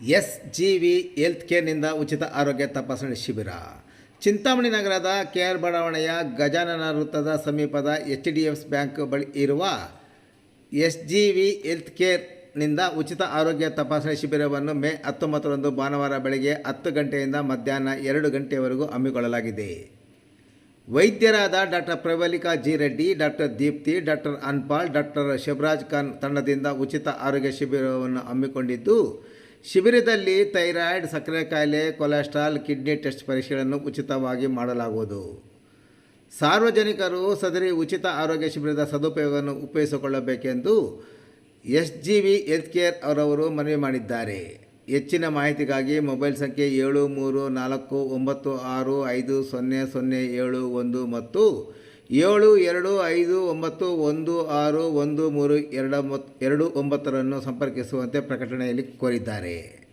S G V health ಕೇರ್ನಿಂದ ಉಚಿತ ಆರೋಗ್ಯ ತಪಾಸಣೆ ಶಿಬಿರ. ಚಿಂತಾಮಣಿ ನಗರದ ಕೆ ಆರ್ ಬಡಾವಣೆಯ ಗಜಾನನ ವೃತ್ತದ ಸಮೀಪದ ಎಚ್ ಡಿ ಎಫ್ ಬ್ಯಾಂಕ್ ಬಳಿ ಇರುವ ಎಸ್ ಜಿ ವಿ ಹೆಲ್ತ್ ಕೇರ್ನಿಂದ ಉಚಿತ ಆರೋಗ್ಯ ತಪಾಸಣೆ ಶಿಬಿರವನ್ನು ಮೇ ಹತ್ತೊಂಬತ್ತರಂದು ಭಾನುವಾರ ಬೆಳಗ್ಗೆ ಹತ್ತು ಗಂಟೆಯಿಂದ ಮಧ್ಯಾಹ್ನ ಎರಡು ಗಂಟೆಯವರೆಗೂ ಹಮ್ಮಿಕೊಳ್ಳಲಾಗಿದೆ. ವೈದ್ಯರಾದ doctor Pravalika G Reddy, doctor Deepti, doctor Anpal, doctor Shivaraj Khan ತಂಡದಿಂದ ಉಚಿತ ಆರೋಗ್ಯ ಶಿಬಿರವನ್ನು ಹಮ್ಮಿಕೊಂಡಿದ್ದು ಶಿಬಿರದಲ್ಲಿ ಥೈರಾಯ್ಡ್, ಸಕ್ಕರೆ ಕಾಯಿಲೆ ಕೊಲೆಸ್ಟ್ರಾಲ್, ಕಿಡ್ನಿ ಟೆಸ್ಟ್ ಪರೀಕ್ಷೆಗಳನ್ನು ಉಚಿತವಾಗಿ ಮಾಡಲಾಗುವುದು. ಸಾರ್ವಜನಿಕರು ಸದರಿ ಉಚಿತ ಆರೋಗ್ಯ ಶಿಬಿರದ ಸದುಪಯೋಗವನ್ನು ಉಪಯೋಗಿಸಿಕೊಳ್ಳಬೇಕೆಂದು S G V health care ಅವರವರು ಮನವಿ ಮಾಡಿದ್ದಾರೆ. ಹೆಚ್ಚಿನ ಮಾಹಿತಿಗಾಗಿ ಮೊಬೈಲ್ ಸಂಖ್ಯೆ ಏಳು ಮೂರು ನಾಲ್ಕು ಒಂಬತ್ತು ಆರು ಐದು ಸೊನ್ನೆ ಸೊನ್ನೆ ಏಳು ಒಂದು ಮತ್ತು ಏಳು ಎರಡು ಐದು ಒಂಬತ್ತು ಒಂದು ಆರು ಒಂದು ಮೂರು ಎರಡು ಎರಡು ಒಂಬತ್ತರನ್ನು ಸಂಪರ್ಕಿಸುವಂತೆ ಪ್ರಕಟಣೆಯಲ್ಲಿ ಕೋರಿದ್ದಾರೆ.